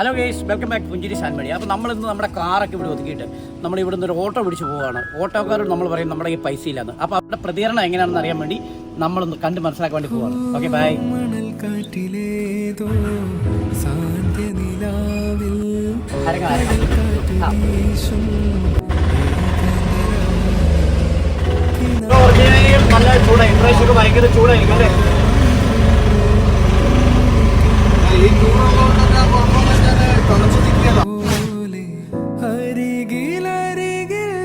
Hello guys welcome back പുഞ്ചിരി സാൻമണി അപ്പോൾ നമ്മളിന്ന് നമ്മുടെ കാറൊക്കെ ഇവിടെ ഒതുക്കിയിട്ട് നമ്മൾ ഇവിടെ നിന്ന് ഒരു ഓട്ടോ പിടിച്ച് പോവുകയാണ്. ഓട്ടോക്കാരോട് നമ്മൾ പറയും നമ്മുടെ ഈ പൈസ ഇല്ലാന്ന്. അപ്പോൾ അവരുടെ പ്രതികരണം എങ്ങനെയാണെന്ന് അറിയാൻ വേണ്ടി നമ്മളൊന്ന് കണ്ട് മനസ്സിലാക്കാൻ വേണ്ടി പോവാണ്. ഓക്കെ ബൈ നല്ല ഭയങ്കര ചൂടായിരിക്കും അല്ലേ?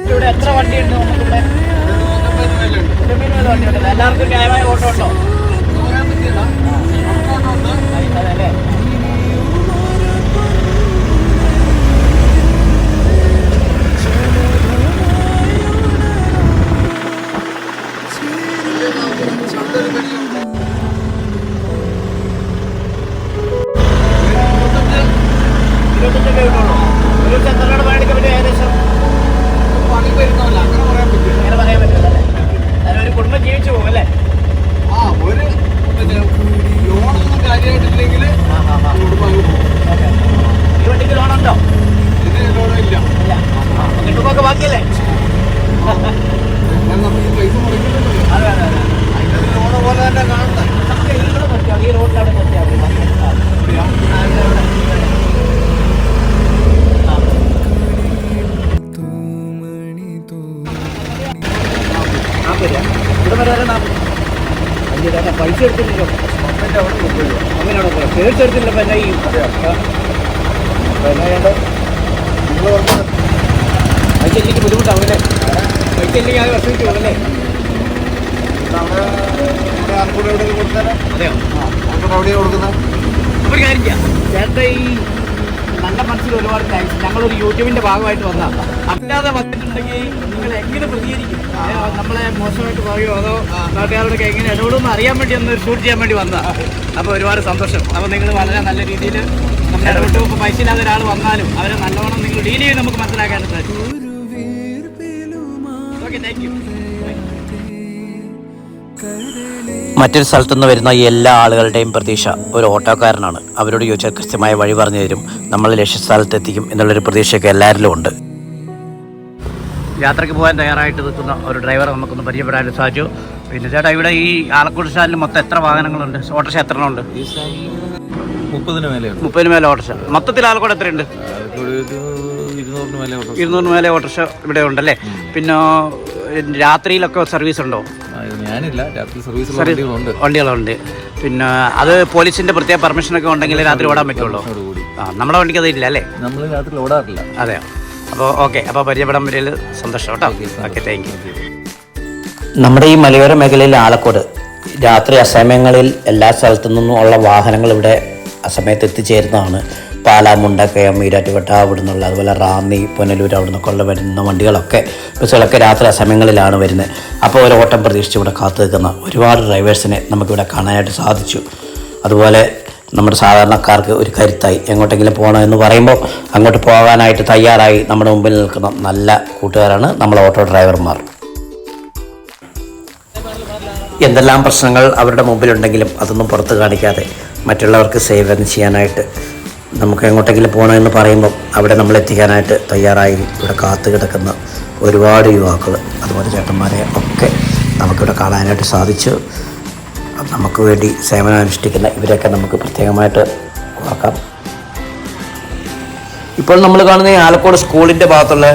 ഇവിടെ എത്ര വണ്ടിയുണ്ട് നമുക്കിവിടെ എല്ലാവർക്കും ന്യായമായ ഓട്ടോ ഉണ്ടോ ഇരുപത്തഞ്ചൊക്കെ കിട്ടുള്ളൂ. ഒരു ദിവസം എത്ര രൂപ മേടിക്കാൻ പറ്റും ഏകദേശം അങ്ങനെ പറയാൻ പറ്റില്ല. അല്ലേ? കുടുംബം ജീവിച്ചു പോകും അല്ലേ? രൂപ ഇവിടെ വരെ വരണം. അഞ്ച് രൂപ പൈസ എടുത്തില്ലല്ലോ. അങ്ങനെ അവിടെ പോയി? പേഴ്സ് എടുത്തില്ല ഇപ്പം എന്നാ ഈ പൈസ ഇല്ലെങ്കിൽ ബുദ്ധിമുട്ടാവും അല്ലേ? പൈസ ഇല്ലെങ്കിൽ അത് വിഷമിച്ചു അല്ലേ? അതെയോ? ഒരു കാര്യം ചെയ്യാം. ചേട്ടൻ ഈ മനസ്സിൽ ഒരുപാട് താങ്ക്സ് ഞങ്ങളൊരു യൂട്യൂബിന്റെ ഭാഗമായിട്ട് വന്ന അല്ലാതെ വന്നിട്ടുണ്ടെങ്കിൽ നിങ്ങൾ എങ്ങനെ പ്രതികരിക്കും? നമ്മളെ മോശമായിട്ട് പറയുമോ അതോ നാട്ടുകാരോടൊക്കെ എങ്ങനെ ഇടപെടുമെന്ന് അറിയാൻ വേണ്ടി ഒന്ന് ഷൂട്ട് ചെയ്യാൻ വേണ്ടി വന്നതാണ് അപ്പോൾ ഒരുപാട് സന്തോഷം. അപ്പോൾ നിങ്ങൾ വളരെ നല്ല രീതിയിൽ നമ്മുടെ ഇടപെട്ടു ഇപ്പോൾ പൈസ ഇല്ലാതെ ഒരാൾ വന്നാലും അവരെ നല്ലവണ്ണം നിങ്ങൾ ഡീൽ ചെയ്ത് നമുക്ക് മനസ്സിലാക്കാൻ സാധിക്കും. ഓക്കെ താങ്ക് യു മറ്റൊരു സ്ഥലത്തുനിന്ന് വരുന്ന എല്ലാ ആളുകളുടെയും പ്രതീക്ഷ ഒരു ഓട്ടോക്കാരനാണ്. അവരോട് ചോദിച്ചാൽ കൃത്യമായ വഴി പറഞ്ഞു തരും. നമ്മൾ ലക്ഷ്യസ്ഥാനത്ത് എത്തിക്കും എന്നുള്ളൊരു പ്രതീക്ഷയൊക്കെ എല്ലാവരിലും ഉണ്ട്. യാത്രയ്ക്ക് പോകാൻ തയ്യാറായിട്ട് നിൽക്കുന്ന ഒരു ഡ്രൈവറെ നമുക്കൊന്ന് പരിചയപ്പെടാൻ സാധിച്ചു. പിന്നെ ചേട്ടാ ഇവിടെ ഈ ആലക്കോട് സ്റ്റാൻഡിൽ മൊത്തം എത്ര വാഹനങ്ങളുണ്ട്? ഓട്ടോറിക്ഷ എത്ര ഉണ്ട് മുപ്പതിന് മേലെ മുപ്പതിന് മേലെ ഓട്ടോറിക്ഷ മൊത്തത്തിൽ ആലക്കോട് എത്രയുണ്ട്? ഇരുന്നൂറിന് മേലെ ഓട്ടോ ഇരുന്നൂറിന് മേലെ ഓട്ടോറിക്ഷ ഇവിടെ ഉണ്ടല്ലേ? പിന്നെ രാത്രിയിലൊക്കെ സർവീസ് ഉണ്ടോ? ഞാനില്ല. രാത്രി സർവീസ് വണ്ടികളുണ്ട്. വണ്ടികളുണ്ട്. പിന്നെ അത് പോലീസിന്റെ പ്രത്യേക പെർമിഷൻ ഒക്കെ ഉണ്ടെങ്കിൽ രാത്രി ഓടാൻ പറ്റുള്ളൂ. ആ നമ്മുടെ വണ്ടിക്ക് അതില്ല അല്ലേ? നമ്മൾ രാത്രി ഓടാറില്ല. അതെയോ. അപ്പോൾ ഓക്കെ. അപ്പോൾ പരിചയപ്പെടാൻ പറ്റിയതിൽ സന്തോഷം കേട്ടോ. ഓക്കെ താങ്ക് യു നമ്മുടെ ഈ മലയോര മേഖലയിൽ ആലക്കോട് രാത്രി അസമയങ്ങളിൽ എല്ലാ സ്ഥലത്തു നിന്നും ഉള്ള വാഹനങ്ങൾ ഇവിടെ അസമയത്ത് എത്തിച്ചേരുന്നതാണ്. പാലാ മുണ്ടക്കയം ഈരാറ്റുപേട്ട അവിടെ നിന്നുള്ള അതുപോലെ റാന്നി പുനലൂർ അവിടെ നിന്നൊക്കെയുള്ള വരുന്ന വണ്ടികളൊക്കെ ബസ്സുകളൊക്കെ രാത്രി സമയങ്ങളിലാണ് വരുന്നത്. അപ്പോൾ ഒരു ഓട്ടം പ്രതീക്ഷിച്ച് ഇവിടെ കാത്തു നിൽക്കുന്ന ഒരുപാട് ഡ്രൈവേഴ്സിനെ നമുക്കിവിടെ കാണാനായിട്ട് സാധിച്ചു. അതുപോലെ നമ്മുടെ സാധാരണക്കാർക്ക് ഒരു കരുത്തായി എങ്ങോട്ടെങ്കിലും പോകണം എന്ന് പറയുമ്പോൾ അങ്ങോട്ട് പോകാനായിട്ട് തയ്യാറായി നമ്മുടെ മുമ്പിൽ നിൽക്കുന്ന നല്ല കൂട്ടുകാരാണ് നമ്മളെ ഓട്ടോ ഡ്രൈവർമാർ. എന്തെല്ലാം പ്രശ്നങ്ങൾ അവരുടെ മുമ്പിലുണ്ടെങ്കിലും അതൊന്നും പുറത്ത് കാണിക്കാതെ മറ്റുള്ളവർക്ക് സേവനം ചെയ്യാനായിട്ട് നമുക്ക് എങ്ങോട്ടെങ്കിലും പോകണമെന്ന് പറയുമ്പോൾ അവിടെ നമ്മൾ എത്തിക്കാനായിട്ട് തയ്യാറായി ഇവിടെ കാത്തു കിടക്കുന്ന ഒരുപാട് യുവാക്കൾ അതുപോലെ ചേട്ടന്മാരെ ഒക്കെ നമുക്കിവിടെ കാണാനായിട്ട് സാധിച്ചു. നമുക്ക് വേണ്ടി സേവനം അനുഷ്ഠിക്കുന്ന ഇവരെയൊക്കെ നമുക്ക് പ്രത്യേകമായിട്ട് ഓർക്കാം. ഇപ്പോൾ നമ്മൾ കാണുന്ന ആലക്കോട് സ്കൂളിന്റെ ഭാഗത്തുള്ള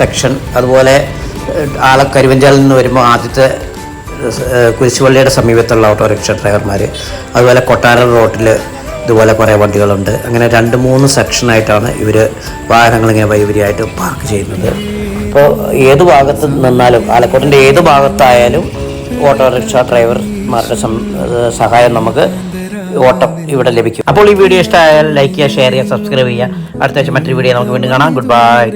സെക്ഷൻ അതുപോലെ ആല കരുവഞ്ചാലിൽ നിന്ന് വരുമ്പോൾ ആദ്യത്തെ കുരിശുപള്ളിയുടെ സമീപത്തുള്ള ഓട്ടോറിക്ഷ ഡ്രൈവർമാർ അതുപോലെ കൊട്ടാര റോട്ടിൽ ഇതുപോലെ കുറേ വണ്ടികളുണ്ട്. അങ്ങനെ രണ്ട് മൂന്ന് സെക്ഷനായിട്ടാണ് ഇവർ വാഹനങ്ങളിങ്ങനെ വൈവരിയായിട്ട് പാർക്ക് ചെയ്യുന്നത്. അപ്പോൾ ഏത് ഭാഗത്ത് നിന്നാലും ആലക്കോട്ടിന്റെ ഏത് ഭാഗത്തായാലും ഓട്ടോറിക്ഷ ഡ്രൈവർമാരുടെ സഹായം നമുക്ക് ഓട്ടം ഇവിടെ ലഭിക്കും. അപ്പോൾ ഈ വീഡിയോ ഇഷ്ടമായാൽ ലൈക്ക് ചെയ്യുക ഷെയർ ചെയ്യുക സബ്സ്ക്രൈബ് ചെയ്യുക. അടുത്ത ആഴ്ച മറ്റൊരു വീഡിയോ നമുക്ക് വീണ്ടും കാണാം. Good bye